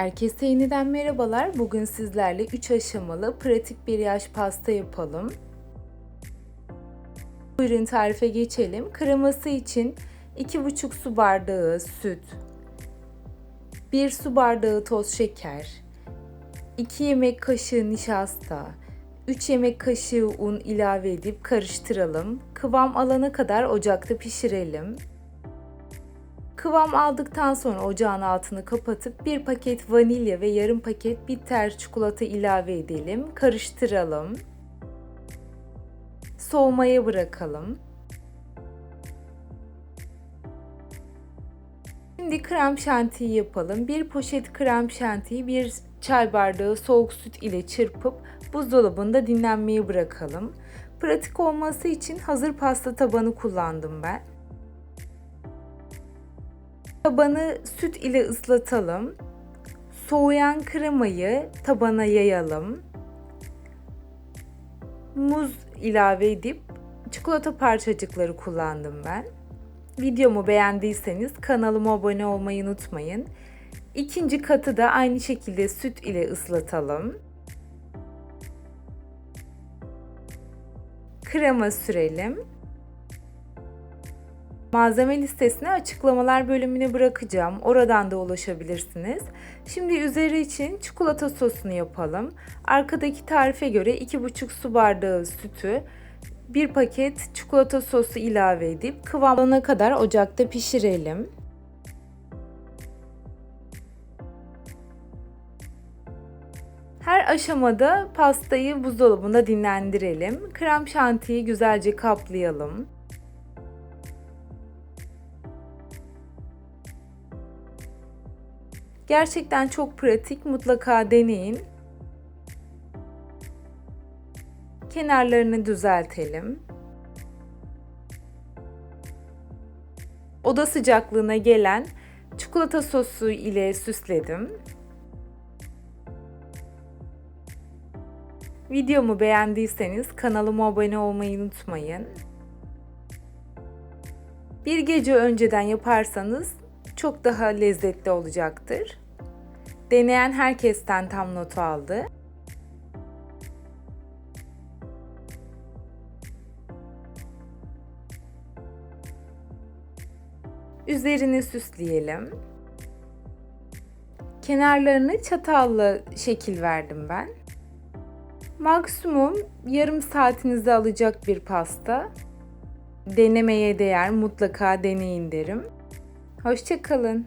Herkese yeniden merhabalar. Bugün sizlerle 3 aşamalı pratik bir yaş pasta yapalım. Buyurun tarife geçelim. Kreması için 2,5 su bardağı süt, 1 su bardağı toz şeker, 2 yemek kaşığı nişasta, 3 yemek kaşığı un ilave edip karıştıralım. Kıvam alana kadar ocakta pişirelim. Kıvam aldıktan sonra ocağın altını kapatıp bir paket vanilya ve yarım paket bitter çikolata ilave edelim. Karıştıralım. Soğumaya bırakalım. Şimdi krem şantiyi yapalım. Bir poşet krem şantiyi bir çay bardağı soğuk süt ile çırpıp buzdolabında dinlenmeye bırakalım. Pratik olması için hazır pasta tabanı kullandım ben. Tabanı süt ile ıslatalım. Soğuyan kremayı tabana yayalım. Muz ilave edip çikolata parçacıkları kullandım ben. Videomu beğendiyseniz kanalıma abone olmayı unutmayın. İkinci katı da aynı şekilde süt ile ıslatalım. Krema sürelim. Malzeme listesini açıklamalar bölümüne bırakacağım. Oradan da ulaşabilirsiniz. Şimdi üzeri için çikolata sosunu yapalım. Arkadaki tarife göre 2,5 su bardağı sütü, bir paket çikolata sosu ilave edip kıvamına kadar ocakta pişirelim. Her aşamada pastayı buzdolabında dinlendirelim. Krem şantiyi güzelce kaplayalım. Gerçekten çok pratik. Mutlaka deneyin. Kenarlarını düzeltelim. Oda sıcaklığına gelen çikolata sosu ile süsledim. Videomu beğendiyseniz kanalıma abone olmayı unutmayın. Bir gece önceden yaparsanız çok daha lezzetli olacaktır. Deneyen herkesten tam not aldı. Üzerini süsleyelim. Kenarlarını çatalla şekil verdim ben. Maksimum yarım saatinizi alacak bir pasta. Denemeye değer mutlaka deneyin derim. Hoşçakalın.